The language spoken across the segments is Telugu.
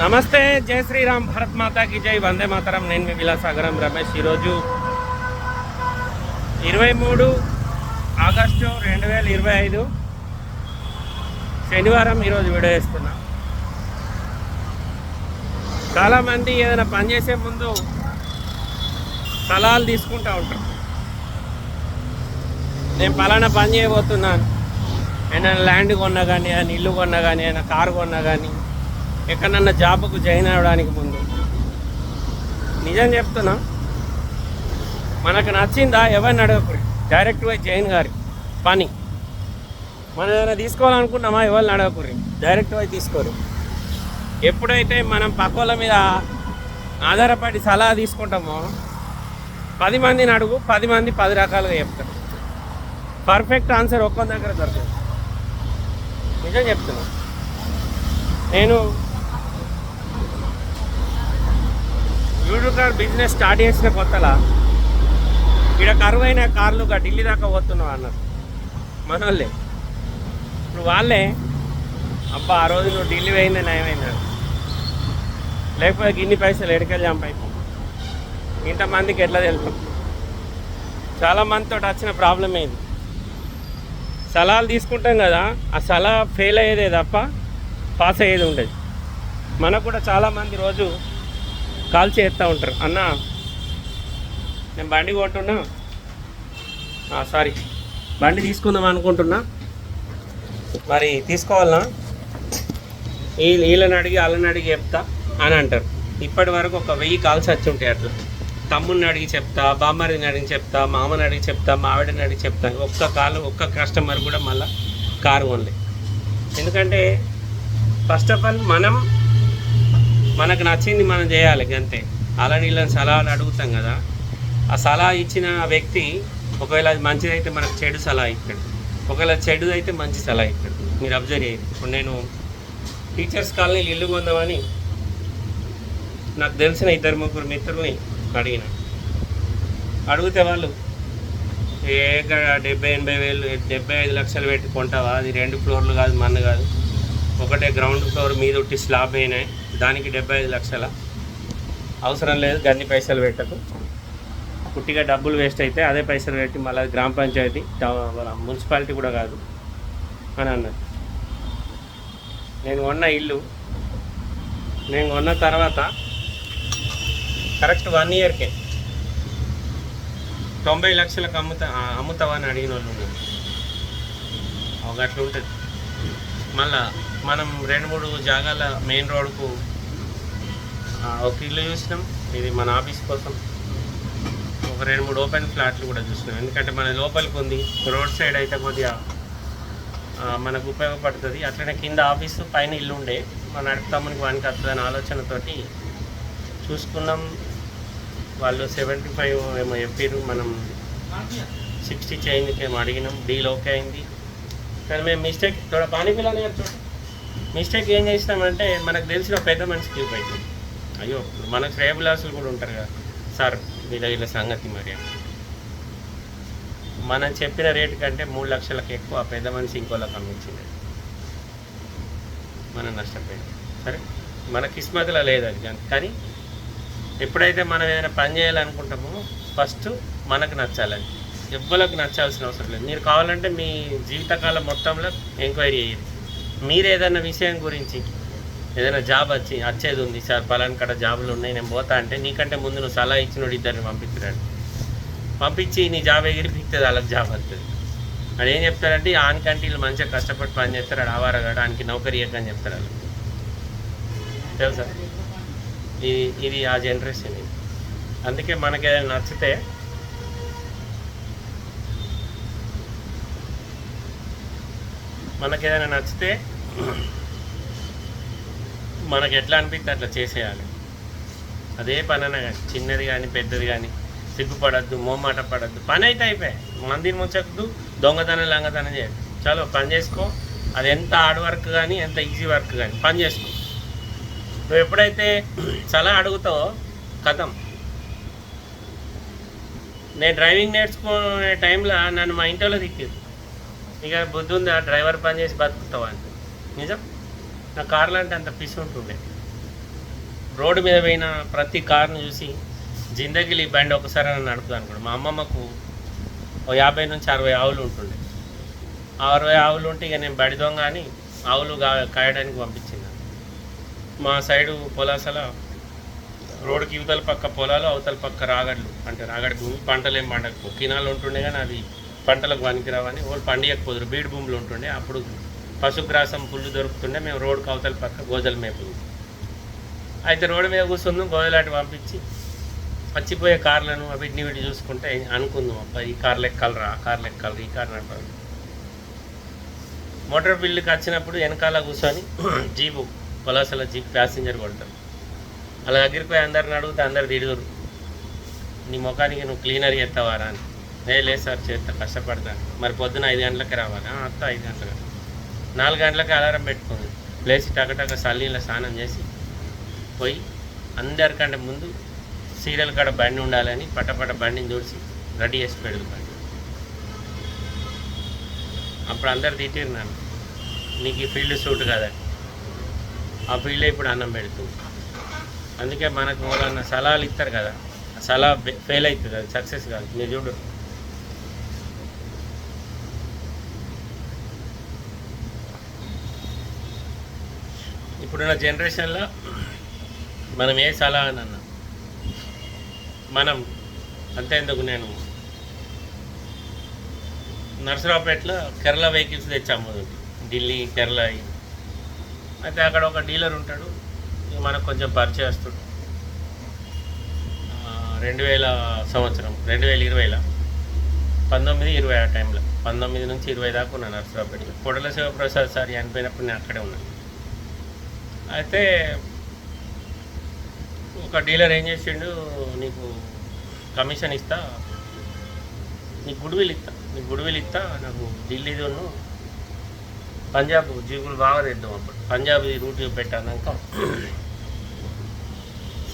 నమస్తే జై శ్రీరామ్ భరత్ మాతాకి జై వందే మాతరం. నేను మీ విలాసాగరం రమేష్. ఈరోజు ఇరవై మూడు ఆగస్టు రెండు వేల ఇరవై ఐదు శనివారం ఈరోజు వీడియో వేస్తున్నా చాలామంది ఏదైనా పని చేసే ముందు సలహాలు తీసుకుంటూ ఉంటారు. నేను పలానా పని చేయబోతున్నాను. ఏదైనా ల్యాండ్ కొన్నా కానీ ఏదైనా ఇల్లు కొన్నా కానీ ఏదైనా కారు కొన్నా కానీ ఎక్కడన్నా జాబ్కు జాయిన్ అవ్వడానికి ముందు. నిజం చెప్తున్నా మనకు నచ్చిందా ఎవరిని అడగకూడదు. డైరెక్ట్ వై జైన్ గారి పని. మనం ఏదైనా తీసుకోవాలనుకున్నామా ఎవరిని అడగకూడదు. డైరెక్ట్ వై తీసుకోరు. ఎప్పుడైతే మనం పక్కోళ్ళ మీద ఆధారపడి సలహా తీసుకుంటామో పది మందిని అడుగు పది మంది పది రకాలుగా చెప్తారు. పర్ఫెక్ట్ ఆన్సర్ ఒక్క దగ్గర దొరకదు. నిజం చెప్తున్నా. నేను యూట్యూబ్ కార్ బిజినెస్ స్టార్ట్ చేసిన కొత్తలా? ఇక్కడ కరువైన కార్లుగా ఢిల్లీ దాకా పోతున్నావు అన్నారు. మన వాళ్ళే ఇప్పుడు వాళ్ళే అబ్బా ఆ రోజు నువ్వు ఢిల్లీ పోయిందే నయమైంది లేకపోతే గిన్ని పైసలు ఎడకెళ్ళి జంప్ ఇంతమందికి ఎట్లా తెలుసు? చాలామందితో వచ్చిన ప్రాబ్లం ఇది సలహాలు తీసుకుంటాం కదా ఆ సలహా ఫెయిల్ అయ్యేదే తప్ప పాస్ అయ్యేది ఉండదు. మనకు కూడా చాలామంది రోజు కాల్ చేస్తూ ఉంటారు. అన్న నేను బండి కొంటున్నా సారీ. బండి తీసుకుందాం అనుకుంటున్నా. మరి తీసుకోవాలనా? వీళ్ళని అడిగి వాళ్ళని అడిగి చెప్తా అని అంటారు. ఇప్పటి వరకు ఒక వెయ్యి కాల్స్ వచ్చి ఉంటాయి అట్లా. తమ్ముడిని అడిగి చెప్తా బామ్మరిని అడిగి చెప్తా మామని అడిగి చెప్తా మావిడిని అడిగి చెప్తా. ఒక్క కాలు ఒక్క కస్టమర్ కూడా మళ్ళీ కారు ఓన్లీ. ఎందుకంటే ఫస్ట్ ఆఫ్ ఆల్ మనం మనకు నచ్చింది మనం చేయాలి అంతే అలా నీళ్ళని సలహాలు అడుగుతాం కదా. ఆ సలహా ఇచ్చిన వ్యక్తి ఒకవేళ అది మంచిదైతే మనకు చెడు సలహా ఇస్తాడు. ఒకవేళ చెడుదైతే మంచి సలహా ఇస్తాడు. మీరు అబ్జర్వ్ చేయండి. ఇప్పుడు నేను టీచర్స్ కాలనీ ఇల్లు కొందామని నాకు తెలిసిన ఇద్దరు ముగ్గురు మిత్రుల్ని అడిగిన. అడిగితే వాళ్ళు ఏ డెబ్బై ఎనభై వేలు డెబ్బై ఐదు లక్షలు పెట్టి కొంటావా? అది రెండు ఫ్లోర్లు కాదు మన్ను కాదు. ఒకటే గ్రౌండ్ ఫ్లోర్ మీద ఉట్టి స్లాబ్ అయినాయి. దానికి డెబ్బై ఐదు లక్షల అవసరం లేదు గన్ని పైసలు పెట్టకు. పుట్టిగా డబ్బులు వేస్ట్ అయితే అదే పైసలు పెట్టి మళ్ళీ అది గ్రామ పంచాయతీ మన మున్సిపాలిటీ కూడా కాదు అని అన్నది నేను కొన్న ఇల్లు నేను కొన్న తర్వాత కరెక్ట్ వన్ ఇయర్కే తొంభై లక్షలకు అమ్ముతా అమ్ముతావని అడిగిన వాళ్ళు ఒక అట్లా ఉంటుంది. మళ్ళా మనం రెండు మూడు జాగాల మెయిన్ రోడ్కు ఒక ఇల్లు చూసినాం. ఇది మన ఆఫీస్ కోసం. ఒక రెండు మూడు ఓపెన్ ఫ్లాట్లు కూడా చూసినాం. ఎందుకంటే మన లోపలికి ఉంది. రోడ్ సైడ్ అయితే కొద్దిగా మనకు ఉపయోగపడుతుంది. అట్లనే కింద ఆఫీసు పైన ఇల్లు ఉండే. మన నడుపుతామనికి వానికి వస్తుందని ఆలోచనతోటి చూసుకున్నాం. వాళ్ళు సెవెంటీ ఫైవ్ ఏమో చెప్పారు మనం సిక్స్టీ చేంజ్కి ఏమో అడిగినాం. డీల్ ఓకే అయింది. కానీ మేము మిస్టేక్ ఇక్కడ పానీ పిల్లని చూడండి మిస్టేక్ ఏం చేసినామంటే మనకు తెలిసిన పెద్ద మనిషికి ఇవ్వబోయింది అయ్యో మన శ్రేయబులాసులు కూడా ఉంటారు కదా. సార్ వీళ్ళ వీళ్ళ సంగతి మరి. మనం చెప్పిన రేటు కంటే మూడు లక్షలకు ఎక్కువ పెద్ద మనిషి ఇంకోళ్ళకి అమ్మించింది. మనం నష్టపోయింది సరే? మన కిస్మతిలో లేదు అది కానీ- కానీ ఎప్పుడైతే మనం ఏదైనా పని చేయాలనుకుంటామో ఫస్ట్ మనకు నచ్చాలని. ఎవ్వరికి నచ్చాల్సిన అవసరం లేదు. మీరు కావాలంటే మీ జీవితకాలం మొత్తంలో ఎంక్వైరీ చేయండి. మీరు ఏదైనా విషయం గురించి ఏదైనా జాబ్ వచ్చి వచ్చేది ఉంది. సార్ పలానా కాడ జాబులు ఉన్నాయి నేను పోతా అంటే నీకంటే ముందు నువ్వు సలహా ఇచ్చినోడు ఇద్దరిని పంపిస్తున్నాడు పంపించి నీ జాబ్ ఎగిరి పిక్తుంది వాళ్ళకి జాబ్ వస్తుంది అది ఏం చెప్తారంటే ఆన్ వీళ్ళు మంచిగా కష్టపడి పని చేస్తారు ఆడు ఆవారగాడు ఆయనకి నౌకరీ ఇవ్వకని చెప్తారు వాళ్ళు. తెలుసా? ఇది ఇది ఆ జనరేషన్ ఇది. అందుకే మనకి ఏదైనా నచ్చితే మనకి ఏదైనా నచ్చితే మనకి ఎట్లా అనిపిస్తే అట్లా చేసేయాలి. అదే పని అన్న కానీ చిన్నది కానీ పెద్దది కానీ సిగ్గుపడద్దు మోమాట పడద్దు పని అయితే అయిపోయాయి. మందిని ముచ్చకద్దు దొంగతనం లంగతనం చేయదు చలో పని చేసుకో. అది ఎంత హార్డ్ వర్క్ కానీ ఎంత ఈజీ వర్క్ కానీ పని చేసుకో. నువ్వు ఎప్పుడైతే చలా అడుగుతావో కథం. నేను డ్రైవింగ్ నేర్చుకునే టైంలో నన్ను మా ఇంట్లో తిక్కేది ఇక బుద్ధి ఉందా డ్రైవర్ పని చేసి బతుకుతావా అని నిజం? నా కార్లు అంటే అంత పిసి ఉంటుండే. రోడ్డు మీద పోయిన ప్రతి కారును చూసి జిందగిలి బండి ఒకసారి అని నడుపుతాను కూడా మా అమ్మమ్మకు ఓ యాభై నుంచి అరవై ఆవులు ఉంటుండే. ఆ అరవై ఆవులు ఉంటే ఇక నేను బడి దొంగ అని ఆవులు కాయడానికి పంపించింది. మా సైడు పొలాసల రోడ్డుకి ఇవతల పక్క పొలాలు అవతల పక్క రాగడ్లు అంటే రాగడి భూమి పంటలు ఏం పండకపో కినాలు ఉంటుండే కానీ అవి పంటలకు పనికిరావని వాళ్ళు పండియకపోదురు. బీడు భూములు ఉంటుండే. అప్పుడు పశుగ్రాసం పుల్లు దొరుకుతుండే మేము రోడ్డు కవతల పక్క గోజల మేపులు అయితే రోడ్డు మీద కూర్చుందాం గోజలాటి పంపించి వచ్చిపోయే కార్లను వీటిని వీటి చూసుకుంటే అనుకుందాం అబ్బా ఈ కార్లు ఎక్కాలరా ఆ కార్లు ఎక్కాలి ఈ కార్ నడపాలి మోటార్ బిల్లుకి వచ్చినప్పుడు వెనకాల కూర్చొని జీపు పొలాసల జీప్ ప్యాసింజర్ కొడతారు. అలా దగ్గరికి పోయి అందరిని అడిగితే అందరు తిడుగురు నీ ముఖానికి నువ్వు క్లీనర్ చేస్తావారా అని. ఏ లేదు సార్ చేస్తా కష్టపడతాను మరి పొద్దున ఐదు గంటలకి రావాలి. అత్త ఐదు గంటలకు. నాలుగు గంటలకు అలారం పెట్టుకుంది. లేచి టకటక సల్లీలో స్నానం చేసి పోయి అందరికంటే ముందు సీరియల్ కాడ బండి ఉండాలని పటపట బండిని చూసి రెడీ చేసి పెడుగు బండి అప్పుడు అందరు తిట్టారు నన్ను. నీకు ఈ ఫీల్డ్ సూట్ కదా. ఆ ఫీల్డ్ ఇప్పుడు అన్నం పెడుతుంది అందుకే మనకు మూలన్న సలహాలు ఇస్తారు కదా. సలహా ఫెయిల్ అవుతుంది అది సక్సెస్ కాదు. మీరు చూడు. ఇప్పుడున్న జనరేషన్లో మనం ఏ సలహా అన్న మనం అంతేందుకు నేను నర్సరావుపేటలో కేరళ వెహికల్స్ తెచ్చాము ఢిల్లీ కేరళ అయితే అక్కడ ఒక డీలర్ ఉంటాడు ఇక మనకు కొంచెం పరిచయస్తుడు రెండు వేల సంవత్సరం రెండు వేల ఇరవైలో పంతొమ్మిది ఇరవై ఆ టైంలో పంతొమ్మిది నుంచి ఇరవై దాకా ఉన్నాను నర్సరావుపేటలో. కొడల శివప్రసాద్ సార్ చనిపోయినప్పుడు నేను అక్కడే ఉన్నాను. అయితే ఒక డీలర్ ఏం చేసిండు నీకు కమిషన్ ఇస్తా నీకు గుడ్విల్ ఇస్తా నీకు గుడ్విల్ ఇస్తా నాకు ఢిల్లీలోను పంజాబ్ జీబులు బాగా తెద్దాం అప్పుడు. పంజాబ్ రూట్ పెట్టాక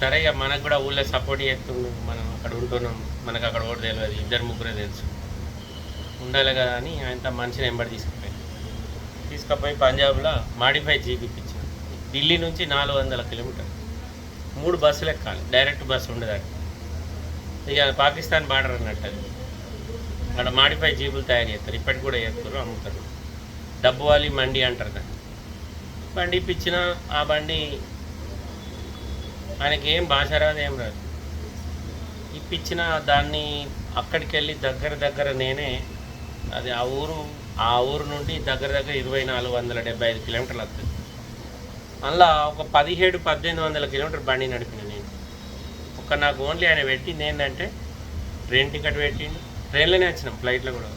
సరే ఇక మనకు కూడా ఊళ్ళో సపోర్ట్ చేస్తుండు మనం అక్కడ ఉంటున్నాం మనకు అక్కడ ఓటు తెలియదు ఇద్దరు ముగ్గురే తెలుసు. ఉండాలి కదా అని ఆయనతో మంచి ఎంబడి తీసుకుపోయి. తీసుకుపోయి పంజాబ్లో మాడిఫై జీప్ ఢిల్లీ నుంచి నాలుగు వందల కిలోమీటర్ మూడు బస్సులు ఎక్కాలి డైరెక్ట్ బస్సు ఉండదు ఇక పాకిస్తాన్ బార్డర్ అన్నట్టు అది. అక్కడ మాడిఫై జీబులు తయారు చేస్తారు ఇప్పటికి కూడా చేస్తారు అమ్ముతారు. డబ్బు వాలి మండి అంటారు దాన్ని. బండి ఇప్పించిన ఆ బండి ఆయనకి ఏం భాష రాదు ఏం రాదు. ఇప్పించిన దాన్ని అక్కడికి వెళ్ళి దగ్గర దగ్గర నేనే అది ఆ ఊరు ఆ ఊరు నుండి దగ్గర దగ్గర ఇరవై నాలుగు వందల డెబ్బై ఐదు కిలోమీటర్లు వస్తుంది. అందులో ఒక పదిహేడు పద్దెనిమిది వందల కిలోమీటర్ బండి నడిపిన నేను. ఒక నాకు ఓన్లీ ఆయన పెట్టింది ఏంటంటే ట్రైన్ టికెట్ పెట్టిండు. ట్రైన్లోనే వచ్చినాం ఫ్లైట్లో కూడా.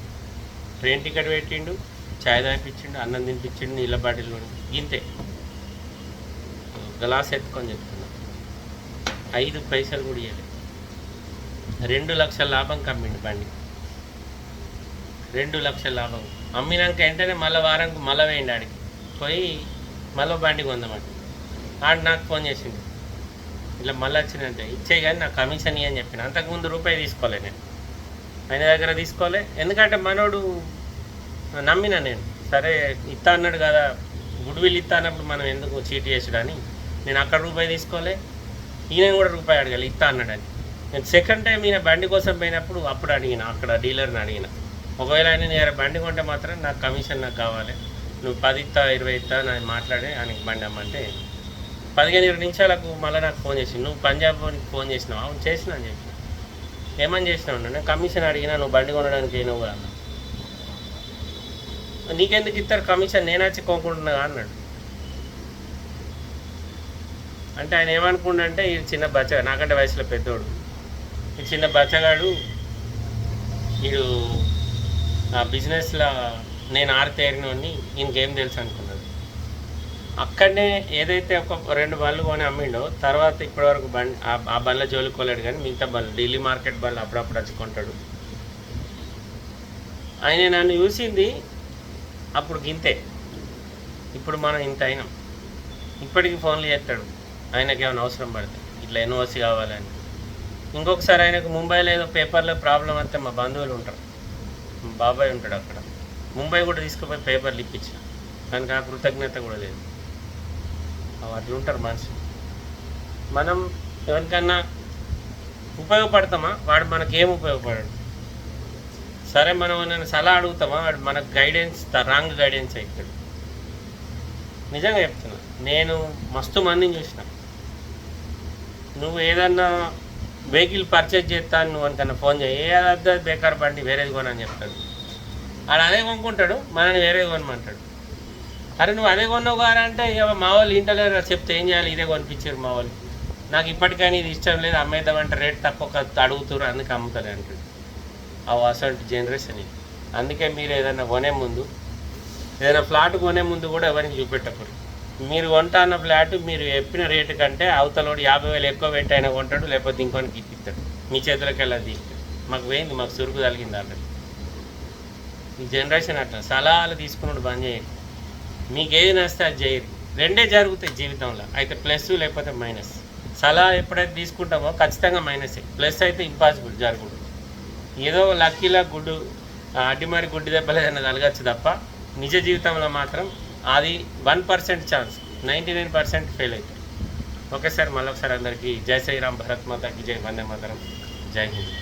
ట్రైన్ టికెట్ పెట్టిండు చాయ్ తాగిపించిండు అన్నం తినిపించిండు నీళ్ళ బాటిల్ ఇంతే. గ్లాస్ ఎత్తుకొని చెప్తున్నా. ఐదు పైసలు కూడా ఇవ్వలేదు రెండు లక్షల లాభం కమ్మిండు బండి. రెండు లక్షల లాభం. అమ్మినాక వెంటనే మళ్ళీ వారం మళ్ళీ వేయండి ఆడికి. పోయి మళ్ళీ బండి కొందామంట ఆడు నాకు ఫోన్ చేసింది ఇట్లా మళ్ళీ వచ్చిందంటే ఇచ్చే కానీ నాకు కమిషన్ ఇవ్వని చెప్పిన. అంతకుముందు రూపాయి తీసుకోలే నేను. ఆయన దగ్గర తీసుకోలే. ఎందుకంటే మనోడు నమ్మిన నేను. సరే ఇస్తా అన్నాడు కదా గుడ్ విల్ ఇస్తా అన్నప్పుడు మనం ఎందుకు చీట్ చేసాడని నేను అక్కడ రూపాయి తీసుకోలే. ఈయన కూడా రూపాయి అడగాలి ఇస్తా అన్నాడని. నేను సెకండ్ టైం ఈయన బండి కోసం పోయినప్పుడు అప్పుడు అడిగిన అక్కడ డీలర్ని అడిగిన. ఒకవేళ ఆయన నేను బండి కొంటే మాత్రం నాకు కమిషన్ నాకు కావాలి. నువ్వు పది ఇస్తా ఇరవై ఇస్తా నేను మాట్లాడే ఆయనకి బండి అమ్మంటే. పదిహేను ఇరవై నిమిషాలకు మళ్ళీ నాకు ఫోన్ చేసి నువ్వు పంజాబ్ ఫోన్ చేసినావు? అవును చేసిన అని చెప్పి. ఏమని చేసినావు? నేను కమిషన్ అడిగినా నువ్వు బండి కొనడానికి అయినావు కదా. నీకెందుకు ఇస్తారు కమిషన్? నేను వచ్చి కొనుక్కుంటున్నా అన్నాడు. అంటే ఆయన ఏమనుకుండంటే ఈ చిన్న బచ్చ నాకంటే వయసులో పెద్దోడు. ఈ చిన్న బచ్చగాడు వీడు ఆ బిజినెస్లో నేను ఆరితేరినోడిని ఇంకేం తెలుసు అనుకున్నాడు అక్కడనే ఏదైతే ఒక రెండు బళ్ళు కొని అమ్మిండో తర్వాత ఇప్పటివరకు బండి ఆ- ఆ జోలుకోలేడు కానీ మిగతా బళ్ళు ఢిల్లీ మార్కెట్ బళ్ళు అప్పుడప్పుడు వచ్చుకుంటాడు ఆయన నన్ను చూసింది అప్పుడు గింతే. ఇప్పుడు మనం ఇంత అయినాం. ఇప్పటికి ఫోన్లు చేస్తాడు. ఆయనకి ఏమైనా అవసరం పడితే ఇట్లా ఎన్ఓసి కావాలని. ఇంకొకసారి ఆయనకు ముంబైలో ఏదో పేపర్లో ప్రాబ్లం వస్తే మా బంధువులు ఉంటారు. బాబాయ్ ఉంటాడు అక్కడ. ముంబై కూడా తీసుకుపోయి పేపర్లు ఇప్పించిన. దానికి ఆ కృతజ్ఞత కూడా లేదు. అట్లా ఉంటారు మనుషులు. మనం ఎవరికన్నా ఉపయోగపడతామా? వాడు మనకేం ఉపయోగపడడు. సరే మనం నేను సలహా అడుగుతామా? వాడు మనకు గైడెన్స్ రాంగ్ గైడెన్స్ అవుతాడు నిజంగా చెప్తున్నా నేను మస్తు మందిని చూసిన. నువ్వు ఏదన్నా వెహికల్ పర్చేజ్ చేస్తాను నువ్వు అనుకన్నా ఫోన్ చేయి. ఏ అద్దె బేకార్ బండి వేరేది కొనని చెప్తాడు. వాడు అదే కొనుక్కుంటాడు మనని వేరే కొనమంటాడు. అరే నువ్వు అదే కొన్నావు కారా అంటే ఇక మా వాళ్ళు ఇంటలేరు చెప్తే ఏం చేయాలి? ఇదే కొనిపించారు మా వాళ్ళు. నాకు ఇప్పటికైనా ఇది ఇష్టం లేదు అమ్మేద్దామంటే రేట్ తక్కువ అడుగుతారు అందుకే అమ్ముతారు అంటాడు. అవి అసలు జనరేషన్ ఇది. అందుకే మీరు ఏదైనా కొనే ముందు ఏదైనా ఫ్లాట్ కొనే ముందు కూడా ఎవరిని చూపెట్టకూడదు. మీరు కొంటా అన్న ఫ్లాట్ మీరు చెప్పిన రేటు కంటే అవతలోడు యాభై వేలు ఎక్కువ పెట్టి అయినా కొంటాడు లేకపోతే ఇంకొనికి ఇప్పిస్తాడు. మీ చేతులకి వెళ్ళి తీస్తాడు. మాకు పోయింది మాకు చురుకు తగిలింది ఆల్రెడీ. ఈ జనరేషన్ అట్లా సలహాలు తీసుకున్నాడు బంద్ చేయరు. మీకు ఏది నస్తే అది చేయరు. రెండే జరుగుతాయి జీవితంలో. అయితే ప్లస్ లేకపోతే మైనస్ సలహా ఎప్పుడైతే తీసుకుంటామో ఖచ్చితంగా మైనసే ప్లస్ అయితే ఇంపాసిబుల్ జరగదు. ఏదో లక్కీలా గుడ్డు అడ్డిమారి గుడ్డు దెబ్బలు ఏదైనా తలగచ్చు తప్ప నిజ జీవితంలో మాత్రం అది one percent chance ninety nine percent fail అవుతుంది. ఓకే సార్ మళ్ళొకసారి అందరికీ జై శ్రీరామ్ భరత్ మాతాకి జై వందే మాతరం. జై హింద్.